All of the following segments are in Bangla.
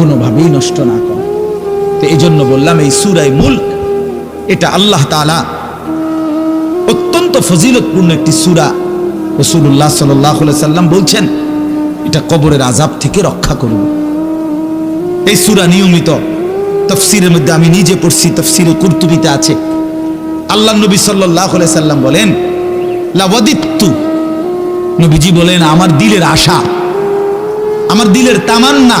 কোনোভাবেই নষ্ট না করা। তো এই জন্য বললাম, এই সুরাই মুল্ক, এটা আল্লাহ তালা অত্যন্ত ফজিলতপূর্ণ একটি সুরা। রসুল্লাহ সাল্লাহ সাল্লাম বলছেন, এটা কবরের আজাব থেকে রক্ষা করবে এই সুরা নিয়মিত তফসিরের মধ্যে আমি নিজে পড়ছি, তফসিরে কুর্তুবিতে আছে। আল্লাহ নবী সাল্লাহ সাল্লাম বলেন, লাওয়াদিত্তু। নবীজি বলেন, আমার দিলের আশা, আমার দিলের তামান্না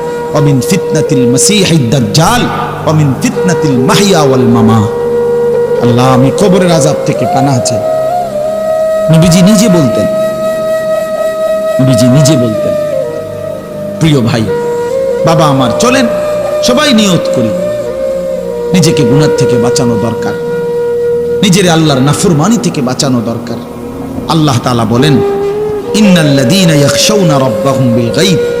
ওয়া মিন ফিতনাতিল মাসীহিদ দাজ্জাল ওয়া মিন ফিতনাতিল মাহইয়া ওয়াল মামাত আল্লাহ আমি কবরের আযাব থেকে পানাহ চাই। নবীজি নিজে বলতেন। নবীজি নিজে বলতেন, প্রিয় ভাই, বাবা আমার চলেন, সবাই নিয়ত করি। নিজেকে গুনার থেকে বাঁচানো দরকার। নিজের আল্লাহর নাফরমানি থেকে বাঁচানো দরকার। আল্লাহ তাআলা বলেন, ইন্নাল্লাযীনা ইয়াখশাউনা রাব্বাহুম বিল গায়ব।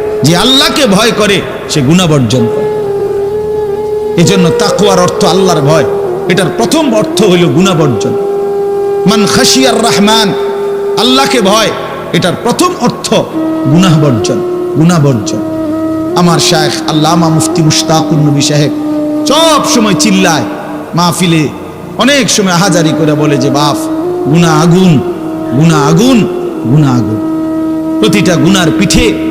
যে আল্লাহকে ভয় করে, সে গুনাহ বর্জন করে। এই জন্য তাকুয়ার অর্থ আল্লাহর ভয়। এটার প্রথম অর্থ হইল গুনাহ বর্জন মান খাসিয়ার রহমান, আল্লাহকে ভয়, এটার প্রথম অর্থ গুনাহ বর্জন গুনাহ বর্জন আমার শায়েখ আল্লামা মুফতি মুশতাকুর নবী সাহেব সব সময় চিল্লায়, মাহফিলে অনেক সময় হাজারি করে বলে যে, বাপ গুনা আগুন গুনা আগুন গুনা আগুন। প্রতিটা গুনার পিঠে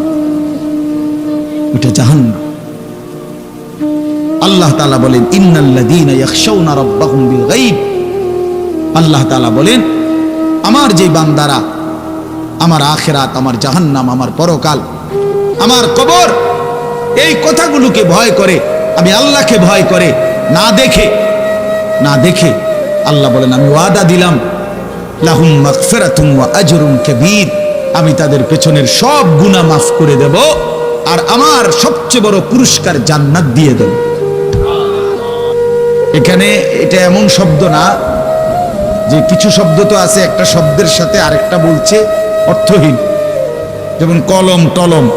ওইটা জাহান্নাম। আল্লাহ তালা বলেন, ইন্নাল্লাযীনা ইয়াখশাউনা রাব্বাহুম বিল গায়ব আল্লাহ তালা বলেন, আমার যে বান্দারা, আমার আখেরাত, আমার জাহান্নাম, আমার পরকাল, আমার কবর, এই কথাগুলোকে ভয় করে, আমি আল্লাহকে ভয় করে, না দেখে না দেখে আল্লাহ বলেন, আমি ওয়াদা দিলাম, লাহুম মাগফিরাতুম ওয়া আজরুন কাবীর, আমি তাদের পেছনের সব গুনাহ মাফ করে দেব। আর আমার সবচেয়ে বড় পুরস্কার জান্নাত দিয়ে দেব। এখানে এটা এমন শব্দ না, যে কিছু শব্দ তো আছে, একটা শব্দের সাথে আরেকটা বলছে অর্থহীন। যেমন কলম, টলম।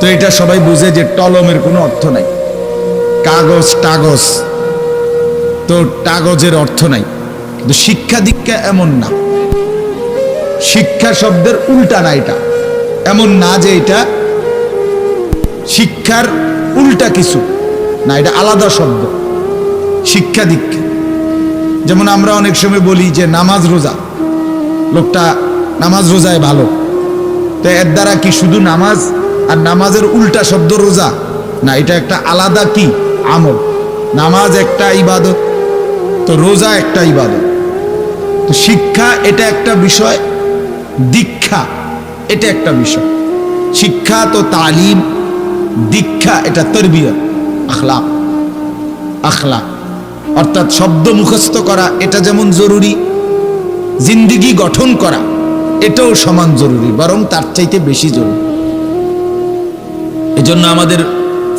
তো এটা সবাই বুঝে যে টলমের কোনো অর্থ নাই। কাগজ, টাগজ। তো টাগজের অর্থ নাই। কিন্তু শিক্ষা দীক্ষা এমন না। শিক্ষা শব্দের উল্টা না এটা। এমন না যে এটা শিক্ষার উল্টা কিছু। না, এটা আলাদা শব্দ। শিক্ষা দীক্ষা। যেমন আমরা অনেক সময় বলি যে নামাজ রোজা। লোকটা নামাজ রোজায় ভালো। তো এর দ্বারা কি শুধু নামাজ আর নামাজের উল্টা শব্দ রোজা? না, এটা একটা আলাদা কি? আমল। নামাজ একটা ইবাদত, তো রোজা একটা ইবাদত। তো শিক্ষা এটা একটা বিষয়, দীক্ষা এটা একটা বিষয়। শিক্ষা তো তালিম দীক্ষা, এটা তরবিয়ত, আখলাক আখলাক। অর্থাৎ শব্দ মুখস্থ করা, এটা যেমন জরুরি, জিন্দিগি গঠন করা, এটাও সমান জরুরি, বরং তার চাইতে বেশি জরুরি। এজন্য আমাদের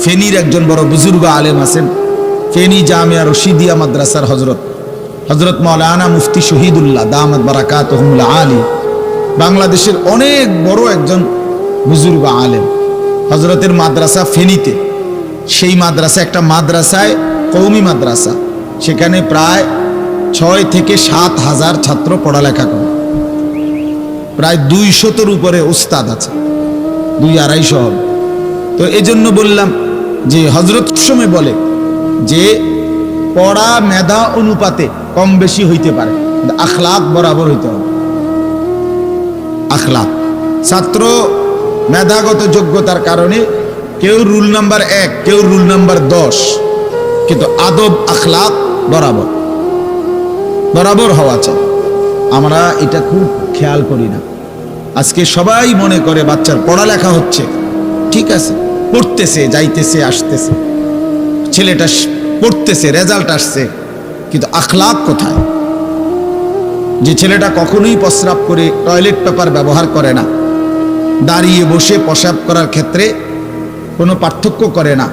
ফেনীর একজন বড় বুজুর্গ আলেম আছেন, ফেনী জামিয়া রশিদিয়া মাদ্রাসার হজরত হজরত মৌলানা মুফতি শহীদুল্লাহ দামাদ বারাকাত আলী, বাংলাদেশের অনেক বড় একজন বুজুর্গ আলেম। হজরতের মাদ্রাসা ফেনীতে। সেই মাদ্রাসা একটা মাদ্রাসায় কৌমি মাদ্রাসা। সেখানে প্রায় ছয় থেকে সাত হাজার ছাত্র পড়ালেখা করে। প্রায় দুই শতর উপরে উস্তাদ আছে। দুই আড়াইশো হবে। তো এই জন্য বললাম যে হজরত সময় বলে যে পড়া মেধা অনুপাতে কম বেশি হইতে পারে। আখলাক বরাবর হইতে হবে। আখলাক। ছাত্র মেধাগত যোগ্যতার কারণে কেউ রুল নাম্বার এক, কেউ রুল নাম্বার দশ, কিন্তু আদব, আখলাক বরাবর বরাবর হওয়া চাই। আমরা এটা খুব খেয়াল করি না। আজকে সবাই মনে করে বাচ্চার পড়ালেখা হচ্ছে। ঠিক আছে, পড়তেছে, যাইতেছে, আসতেছে। ছেলেটা পড়তেছে, রেজাল্ট আসছে, কিন্তু আখলাক কোথায়? যে ছেলেটা কখনোই প্রস্রাব করে টয়লেট পেপার ব্যবহার করে না। দাঁড়িয়ে বসে প্রসাব করার ক্ষেত্রে কোনো পার্থক্য করে না।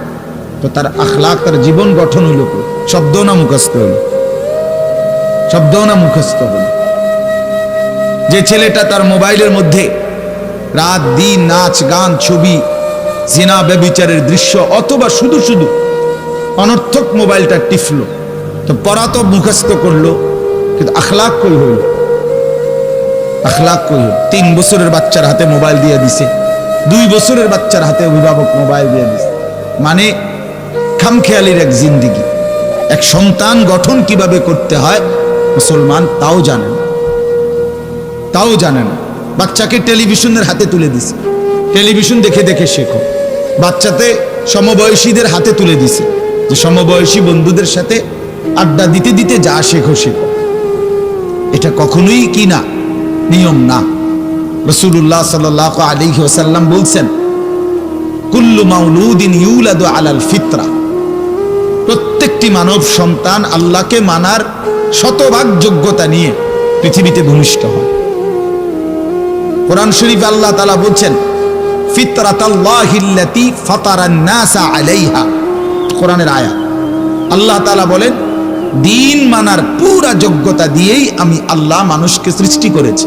তো তার আখলাক, তার জীবন গঠন হইল শব্দ না মুখস্থ হইল। শব্দ না মুখস্থ হইল। যে ছেলেটা তার মোবাইলের মধ্যে রাত, দিন, নাচ, গান, ছবি, জিনা, ব্যবিচারের দৃশ্য অথবা শুধু শুধু অনর্থক মোবাইলটা টিফলো তো পড়া তো মুখস্থ করল, কিন্তু আখলাক কই হইল? আখলাক কই হইল তিন বছরের বাচ্চার হাতে মোবাইল দিয়ে দিছে। দুই বছরের বাচ্চার হাতে অভিভাবক মোবাইল দিয়ে দিছে। মানে খামখেয়ালির এক জিন্দিগি। এক সন্তান গঠন কীভাবে করতে হয়, মুসলমান তাও জানেন তাও জানেন বাচ্চাকে টেলিভিশনের হাতে তুলে দিছে। টেলিভিশন দেখে দেখে শেখো। বাচ্চাতে সমবয়সীদের হাতে তুলে দিছে। যে সমবয়সী বন্ধুদের সাথে আড্ডা দিতে দিতে যা শেখো শেখো। এটা কখনোই কি না? নিয়ম না। রসুল্লাহ সাল আলী ওসাল্লাম বলছেন, কুল্লু মাউলুদিন ইউলাদু আলাল ফিতরা। প্রত্যেকটি মানব সন্তান আল্লাহকে মানার শতভাগ যোগ্যতা নিয়ে পৃথিবীতে ভূমিষ্ঠ হয়। কোরআন শরীফ আল্লাহ তালা বলছেন আলাইহা। কোরআনের আয়া আল্লাহ তালা বলেন, দিন মানার পুরা যোগ্যতা দিয়েই আমি আল্লাহ মানুষকে সৃষ্টি করেছি।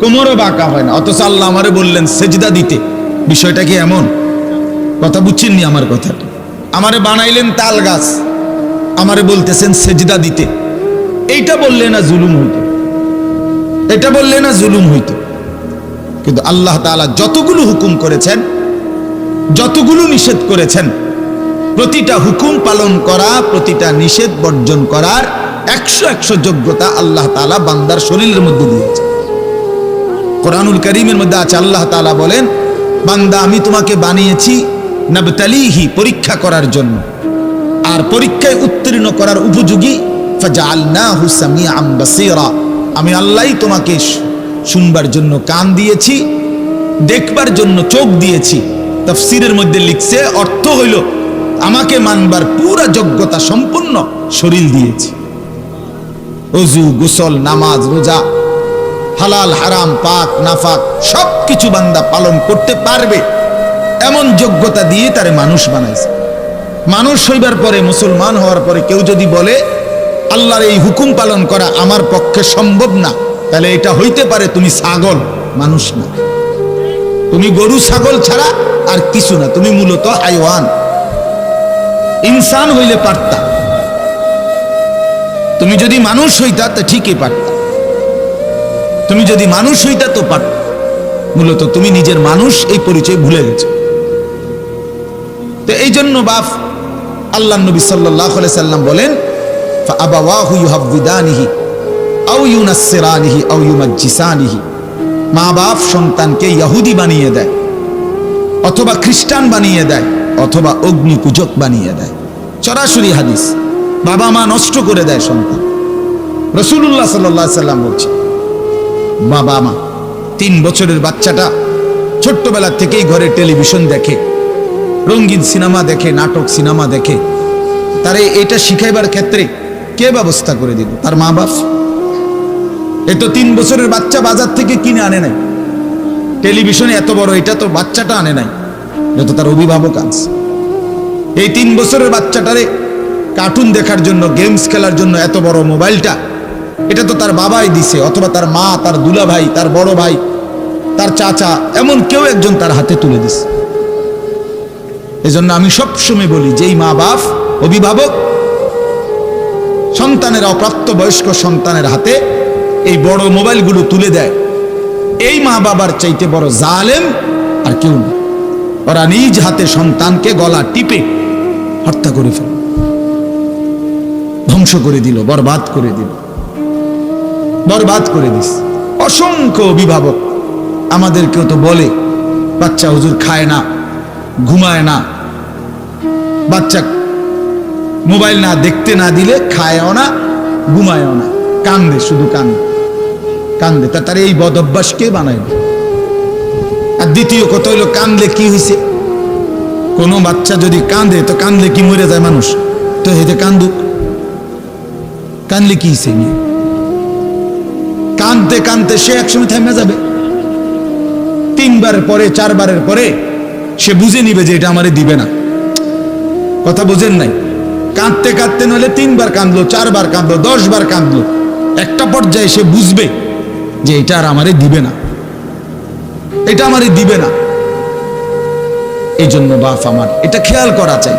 কোমরও বাঁকা হয় না। অথচ আল্লাহ আমারে বললেন, সেজদা দিতে। বিষয়টা কি এমন? কথা বুঝছেননি আমার কথাটা আমারে বানাইলেন তাল গাছ। আমারে বলতেছেন, সেজদা দিতে। এইটা বললে না জুলুম হইতো। এটা বললে না জুলুম হইতো। কিন্তু আল্লাহ তাআলা যতগুলো হুকুম করেছেন, যতগুলো নিষেধ করেছেন, প্রতিটা হুকুম পালন করা, প্রতিটা নিষেধ বর্জন করার একশো একশো যোগ্যতা আল্লাহ তাআলা বান্দার শরীরের মধ্যে দিয়েছে কোরআনুল করিমের মধ্যে আছে, আল্লাহ তাআলা বলেন, বান্দা, আমি তোমাকে বানিয়েছি নবতালিহি, পরীক্ষা করার জন্য। আর পরীক্ষায় উত্তীর্ণ করার উপযোগী আমি আল্লাহ তোমাকে শুনবার জন্য কান দিয়েছি, দেখবার জন্য চোখ দিয়েছি। তফসিরের মধ্যে লিখছে, অর্থ হইল, আমাকে মানবার পুরা যোগ্যতা সম্পূর্ণ শরীর দিয়েছি। অজু গোসল, নামাজ, রোজা হালাল, হারাম, পাক, নাফাক সব কিছু বান্দা পালন করতে পারবে। এমন যোগ্যতা দিয়ে তারে মানুষ বানাইছে। মানুষ হইবার পরে, মুসলমান হওয়ার পরে কেউ যদি বলে, আল্লাহর এই হুকুম পালন করা আমার পক্ষে সম্ভব না, তাহলে এটা হইতে পারে তুমি ছাগল, মানুষ না। তুমি গরু, ছাগল ছাড়া আর কিছু না, তুমি মূলত হাইওয়ান। ইনসান হইলে পারতা। তুমি যদি মানুষ হইতা, তা ঠিকই পারতা। তুমি যদি মানুষ হইতা তো পারত মূলত তুমি নিজের মানুষ এই পরিচয় ভুলে গেছো। তো এই জন্য বাপ আল্লাহ নবী সাল্লাহ সাল্লাম বলেন আবাওয়াহু ইউহাব্বিদানিহি আও ইউনাসসিরানিহি আও ইউমাজ্জিসানিহি। মা বাপ সন্তানকে ইহুদি বানিয়ে দেয়, অথবা খ্রিস্টান বানিয়ে দেয়, অথবা অগ্নি পূজক বানিয়ে দেয়। সরাসরি হাদিস, বাবা মা নষ্ট করে দেয় সন্তান। রসুল্লাহ সাল্লাহ সাল্লাম বলছে বাবা মা, তিন বছরের বাচ্চাটা ছোট্টবেলা থেকেই ঘরে টেলিভিশন দেখে, রঙিন সিনেমা দেখে, নাটক সিনেমা দেখে, তারে এটা শিখাইবার ক্ষেত্রে কে ব্যবস্থা করে দিল? তার মা বাপ? এ তো তিন বছরের বাচ্চা বাজার থেকে কিনে আনে নাই। টেলিভিশনে এত বড়, এটা তো বাচ্চাটা আনে নাই। এটা তো তার অভিভাবক আনছে এই তিন বছরের বাচ্চাটারে কার্টুন দেখার জন্য গেমস খেলার জন্য এত বড় মোবাইলটা এটা তো তার বাবাই দিছে, অথবা তার মা, তার দুলা ভাই তার বড় ভাই, তার চাচা, এমন কেউ একজন তার হাতে তুলে দিছে। এজন্য আমি সবসময় বলি, যেই মা বাপ, অভিভাবক, সন্তানের অপ্রাপ্ত বয়স্ক সন্তানের হাতে এই বড় মোবাইলগুলো তুলে দেয়, এই মা বাবার চাইতে বড় জালেম আর কেউ না। ওরা নিজ হাতে সন্তানকে গলা টিপে হত্যা করে ফেল, ধ্বংস করে দিল, বরবাদ করে দিল। বরবাদ করে দিস। অসংখ্য অভিভাবক আমাদেরকেও তো বলে, বাচ্চা হুজুর খায় না, ঘুমায় না। বাচ্চা মোবাইল না দেখতে না দিলে খায়ও না, ঘুমায়ও না। কান্দে, শুধু কান্দে। কান্দে। তা তার এই বদ অভ্যাস কে আর দ্বিতীয় কথা হইল, কান্দলে কি হয়েছে কোনো বাচ্চা যদি কাঁদে তো কান্দলে কি মরে যায় মানুষ? তো হেতে কান্দুক। কানলে কি সে নিয়ে? কানতে কানতে সে একসময় থেমে যাবে। তিনবার পরে, চারবারের পরে সে বুঝে নিবে যে এটা আমারে দিবে না। কথা বুঝেন নাই? কাঁদতে কাঁদতে নলে তিনবার কাঁদলো, চারবার কাঁদলো দশ বার কাঁদলো। একটা পর্যায়ে সে বুঝবে যে এটা আর আমারে দিবে না। এটা আমারে দিবে না। এই জন্য বাপ আমার, এটা খেয়াল করা চাই।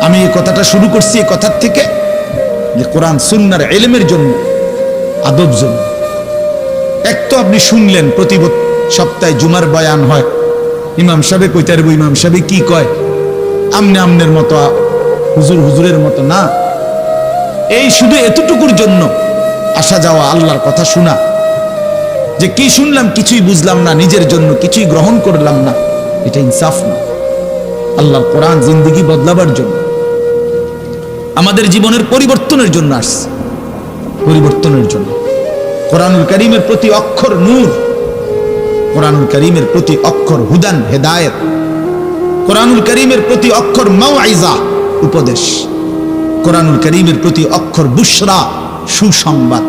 আমি এই কথাটা শুরু করছি এই কথার থেকে যে কোরআন, সুন্নার এলেমের জন্য, আদব জন্য। এক তো আপনি শুনলেন প্রতি সপ্তাহে জুমার বয়ান হয়। ইমাম সাহেব কইতে পারব ইমাম সাহেব কি কয়? আমনে আমনের মতো হুজুর হুজুরের মতো না। এই শুধু এতটুকুর জন্য আসা যাওয়া আল্লাহর কথা শোনা। যে কি শুনলাম কিছুই বুঝলাম না, নিজের জন্য কিছুই গ্রহণ করলাম না। এটা ইনসাফ না। আল্লাহর কোরআন জিন্দিগি বদলাবার জন্য। আমাদের জীবনের পরিবর্তনের জন্য আসছে। পরিবর্তনের জন্য। কোরআনুল করিমের প্রতি অক্ষর নূর, কোরআনুল করিমের প্রতি অক্ষর হুদান, হেদায়েত, কোরআনুল করিমের প্রতি অক্ষর মাওয়াইজা, উপদেশ, কোরআনুল করিমের প্রতি অক্ষর বুসরা সুসংবাদ,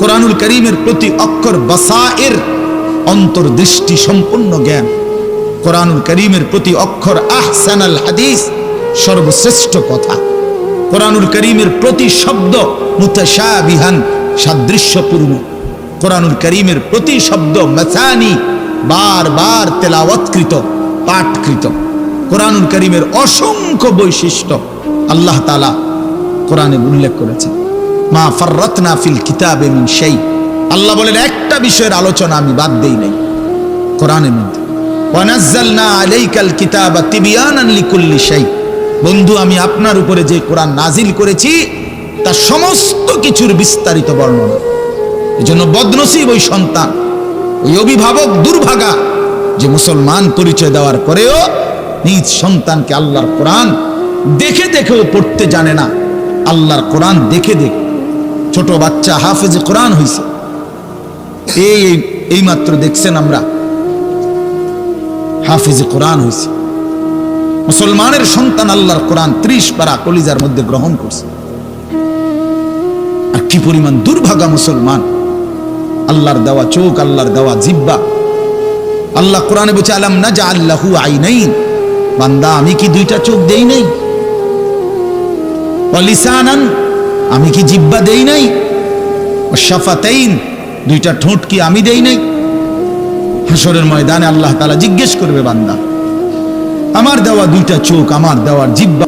কোরআনুল করিমের প্রতি অক্ষর বাসায়ের অন্তর্দৃষ্টি সম্পূর্ণ জ্ঞান, কোরআনুল করিমের প্রতি অক্ষর আহসানাল হাদিস, সর্বশ্রেষ্ঠ কথা, কোরআনুল করিমের প্রতি শব্দ মুতাশাবিহান সাদৃশ্যপূর্ণ। কোরআনুল করিমের প্রতি শব্দ মাসানি, বারবার তেলাওয়াতকৃত, পাঠকৃত। কোরআনুল করিমের অসংখ্য বৈশিষ্ট্য আল্লাহ তাআলা কোরআনে উল্লেখ করেছেন। মা ফাররাতনা ফিল কিতাব মিন সেই আল্লাহ বলেন, একটা বিষয়ের আলোচনা আমি বাদ দেই নাই। কোরআনের মধ্যে আলাইকাল কিতাবা বন্ধু, আমি আপনার উপরে যে কোরআন নাজিল করেছি তা সমস্ত কিছুর বিস্তারিত বর্ণনা। এজন্য বদনসিব ওই সন্তান, ওই অভিভাবক দুর্ভাগা, যে মুসলমান পরিচয় দেওয়ার পরেও নিজ সন্তানকে আল্লাহর কোরআন দেখে দেখেও পড়তে জানে না। আল্লাহর কোরআন দেখে দেখে। ছোট বাচ্চা হাফেজে কোরআন হইছে। এই এই মাত্র দেখছেন আমরা। হাফিজে কোরআন হয়েছে মুসলমানের সন্তান আল্লাহর কোরআন ত্রিশ পারা কলিজার মধ্যে গ্রহণ করছে। কি পরিমাণ দুর্ভাগা মুসলমান? আল্লাহর দেওয়া চোখ, আল্লাহর দেওয়া জিব্বা আল্লাহ কোরআনে বলছে, আলাম না যা আল্লাহু আই নাই বান্দা, আমি কি দুইটা চোখ দেই নাই? অলিসানান আমি কি জিব্বা দেই নাই? শাফাতাইন? দুইটা ঠোঁট কি আমি দেই নাই? হাসরের ময়দানে আল্লাহ তালা জিজ্ঞেস করবে বান্দা, আমার দেওয়া দুইটা চোখ, আমার দেওয়ার জিব্বা